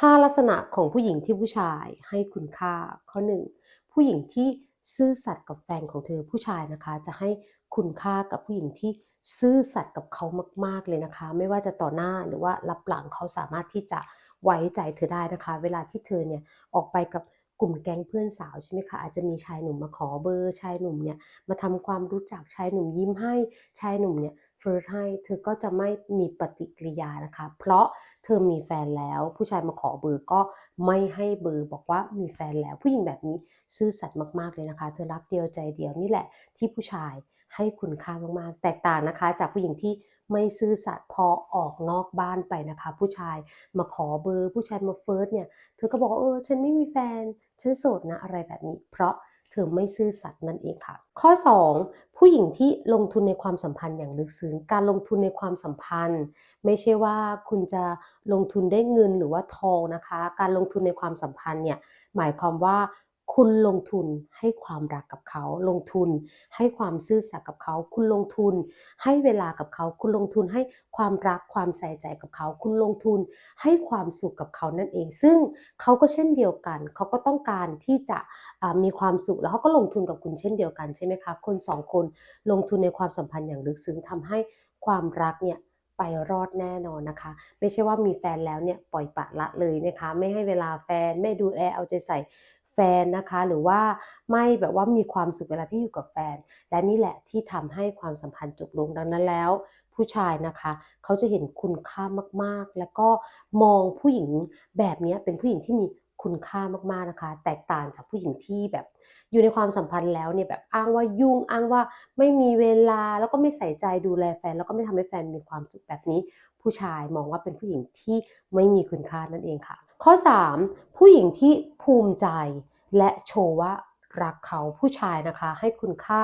5 ลักษณะของผู้หญิงที่ผู้ชายให้คุณค่า ข้อ 1 ผู้หญิงที่ซื่อสัตย์กับแฟนของเธอผู้ชายนะคะ จะให้คุณค่ากับผู้หญิงที่ซื่อสัตย์กับเขามาก ๆเลยนะคะ ไม่ว่าจะต่อหน้าหรือว่ารับหลังเขาสามารถที่จะไว้ใจเธอได้นะคะ เวลาที่เธอเนี่ยออกไปกับกลุ่มแก๊งเพื่อนสาวใช่ไหมคะอาจจะมีชายหนุ่มมาขอเบอร์ชายหนุ่มเนี่ยมาทำความรู้จักชายหนุ่มยิ้มให้ชายหนุ่มเนี่ย ร์สให้เธอก็จะไม่มีปฏิกิริยานะคะ เพราะเธอมีแฟนแล้ว ผู้ชายมาขอเบอร์ก็ไม่ให้เบอร์บอกว่ามีแฟนแล้ว ผู้หญิงแบบนี้ซื่อสัตย์มากๆเลยนะคะ เธอรักเดียวใจเดียวนี่แหละ ที่ผู้ชายให้คุณค่ามากๆ แตกต่างนะคะ จากผู้หญิงที่ไม่ซื่อสัตย์พอออกนอกบ้านไปนะคะ ผู้ชายมาขอเบอร์ ผู้ชายมาเฟิร์สเนี่ยเธอก็บอกว่าเออฉันไม่มีแฟนฉันโสดนะอะไรแบบนี้ เพราะ เธอไม่ซื่อสัตย์นั่นเองค่ะ ข้อ 2 ผู้หญิงที่ลงทุนในความสัมพันธ์อย่างลึกซึ้งการลงทุนในความสัมพันธ์ ไม่ใช่ว่าคุณจะลงทุนได้เงินหรือว่าทองนะคะ การลงทุนในความสัมพันธ์เนี่ยหมายความว่า คุณลงทุนให้ความรักกับเขา ลงทุนให้ความซื่อสัตย์กับเขา คุณลงทุนให้เวลากับเขา คุณลงทุนให้ความรักความใส่ใจกับเขา คุณลงทุนให้ความสุขกับเขานั่นเอง ซึ่งเขาก็เช่นเดียวกัน เขาก็ต้องการที่จะมีความสุขแล้วเขาก็ลงทุนกับคุณเช่นเดียวกันใช่ไหมคะ คนสองคนลงทุนในความสัมพันธ์อย่างลึกซึ้งทำให้ความรักเนี่ยไปรอดแน่นอนนะคะ ไม่ใช่ว่ามีแฟนแล้วเนี่ยปล่อยปะละเลยนะคะ ไม่ให้เวลาแฟนไม่ดูแลเอาใจใส่ แฟนนะคะ หรือว่าไม่แบบว่ามีความสุขเวลาที่อยู่กับแฟน และนี่แหละที่ทำให้ความสัมพันธ์จบลงดังนั้นแล้ว ผู้ชายนะคะ เขาจะเห็นคุณค่ามาก ๆ แล้วก็มองผู้หญิงแบบนี้เป็นผู้หญิงที่มีคุณค่ามากๆนะคะ แตกต่างจากผู้หญิงที่แบบ อยู่ในความสัมพันธ์แล้วเนี่ยแบบอ้างว่ายุ่งอ้างว่าไม่มีเวลาแล้วก็ไม่ใส่ใจดูแลแฟน แล้วก็ไม่ทำให้แฟนมีความสุขแบบนี้ ผู้ชายมองว่าเป็นผู้หญิงที่ไม่มีคุณค่านั่นเองค่ะ ข้อ 3 ผู้หญิงที่ภูมิใจและโชว์ว่ารักเขาผู้ชายนะคะ ให้คุณค่า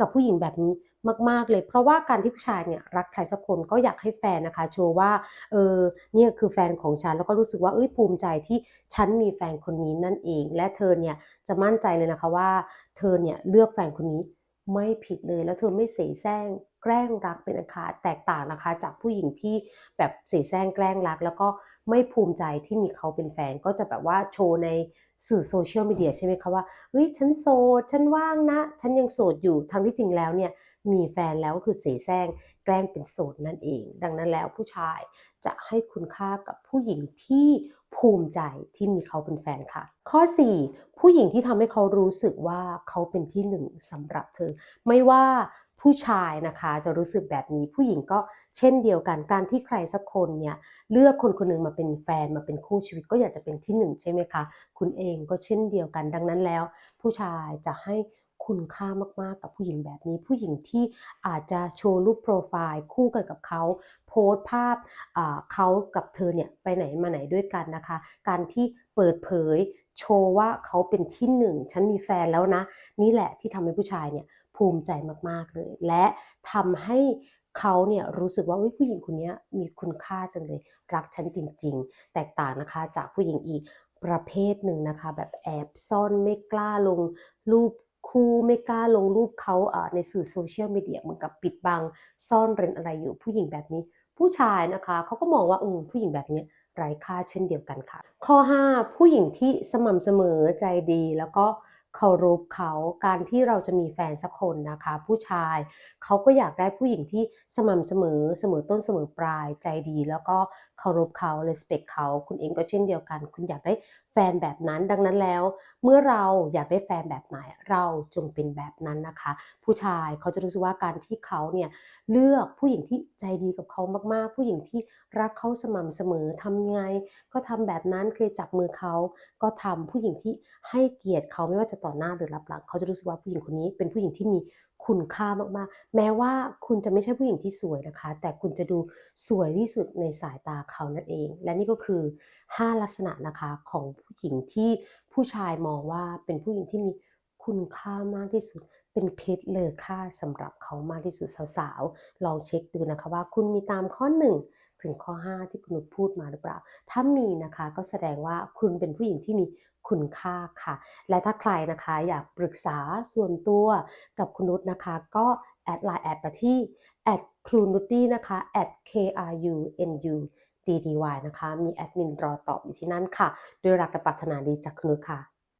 กับผู้หญิงแบบนี้มาก ๆ เลย เพราะว่าการที่ผู้ชายเนี่ยรักใครสักคนก็อยากให้แฟนนะคะ โชว์ว่าเออเนี่ยคือแฟนของฉันแล้วก็รู้สึกว่าเอ้ยภูมิใจที่ฉันมีแฟนคนนี้นั่นเอง และเธอเนี่ยจะมั่นใจเลยนะคะว่า เธอเนี่ยเลือกแฟนคนนี้ไม่ผิดเลยแล้วเธอไม่เสแสร้งแกล้งรักเป็นอันขาดแตกต่างนะคะ จากผู้หญิงที่แบบเสแสร้งแกล้งรัก แล้วก็ ไม่ภูมิใจที่มีเขาเป็นแฟนก็จะแบบว่าโชว์ในสื่อโซเชียลมีเดียใช่ไหมคะว่าเฮ้ยฉันโสดฉันว่างนะ ฉันยังโสดอยู่ทั้งที่จริงแล้วเนี่ย มีแฟนแล้วก็คือเสแสร้งแกล้งเป็นโสดนั่นเอง ดังนั้นแล้วผู้ชายจะให้คุณค่ากับผู้หญิงที่ภูมิใจที่มีเขาเป็นแฟนค่ะ ข้อ 4 ผู้หญิงที่ทำให้เขารู้สึกว่าเขาเป็นที่หนึ่งสำหรับเธอ ไม่ว่าผู้ชายนะคะจะรู้สึกแบบนี้ผู้หญิงก็เช่นเดียวกันการที่ใครสักคนเนี่ยเลือกคนคนนึงมาเป็นแฟนมาเป็นคู่ชีวิตก็อยากจะเป็นที่หนึ่งใช่ไหมคะ คุณเองก็เช่นเดียวกันดังนั้นแล้ว ผู้ชายจะให้ คุณค่ามากๆกับผู้หญิงแบบนี้ ผู้หญิงที่อาจจะโชว์รูปโปรไฟล์คู่กันกับเขาโพสต์ภาพเขากับเธอเนี่ยไปไหนมาไหนด้วยกันนะคะ การที่เปิดเผยโชว์ว่าเขาเป็นที่หนึ่งฉันมีแฟนแล้วนะ นี่แหละที่ทำให้ผู้ชายเนี่ยภูมิใจมากๆเลย และทำให้เขาเนี่ยรู้สึกว่าผู้หญิงคนนี้มีคุณค่าจังเลย รักฉันจริง ๆ แตกต่างนะคะจากผู้หญิงอีกประเภทหนึ่งนะคะ แบบแอบซ่อนไม่กล้าลงรูป คู่ไม่กล้าลงรูปเขาในสื่อโซเชียลมีเดียเหมือนกับปิดบัง ซ่อนเร้นอะไรอยู่ผู้หญิงแบบนี้ ผู้ชายนะคะเขาก็มองว่าอืมผู้หญิงแบบนี้ไร้ค่าเช่นเดียวกันค่ะ ข้อ 5 ผู้หญิงที่สม่ำเสมอใจดีแล้วก็ เคารพเขาการที่เราจะมีแฟนสักคนนะคะ ผู้ชายเขาก็อยากได้ผู้หญิงที่สม่ำเสมอเสมอต้นเสมอปลายใจดี แล้วก็เคารพเขา respect เขาคุณเองก็เช่นเดียวกัน คุณอยากได้แฟนแบบนั้นดังนั้นแล้ว เมื่อเราอยากได้แฟนแบบไหนเราจงเป็นแบบนั้นนะคะ ผู้ชายเขาจะรู้สึกว่าการที่เขาเนี่ยเลือกผู้หญิงที่ใจดีกับเขามากๆ ผู้หญิงที่รักเขาสม่ำเสมอทำไง ก็ทำแบบนั้นเคยจับมือเขาก็ทำผู้หญิงที่ให้เกียรติเขาไม่ว่าจะต่อ่อหน้าหรือรับหลัง เขาจะรู้สึกว่าผู้หญิงคนนี้เป็นผู้หญิงที่มีคุณค่ามากๆ แม้ว่าคุณจะไม่ใช่ผู้หญิงที่สวยนะคะ แต่คุณจะดูสวยที่สุดในสายตาเขานั่นเอง และนี่ก็คือ 5 ลักษณะนะคะของผู้หญิงที่ผู้ชายมองว่าเป็นผู้หญิงที่มีคุณค่ามากที่สุด เป็นเพชรเลอค่าสำหรับเขามากที่สุดสาวๆลองเช็คดูนะคะว่าคุณมีตามข้อ 1 ถึงข้อ 5 ที่คุณนุชพูดมาหรือเปล่า ถ้ามีนะคะก็แสดงว่าคุณเป็นผู้หญิงที่มีคุณค่าค่ะ และถ้าใครนะคะอยากปรึกษาส่วนตัวกับคุณนุชนะคะ ก็แอดไลน์แอดไปที่แอดครูนุตดี้นะคะ at k r u n u DDY นะคะ มีแอดมินรอตอบอยู่ที่นั่นค่ะ ด้วยรักและปรารถนาดีจากคุณนุชค่ะ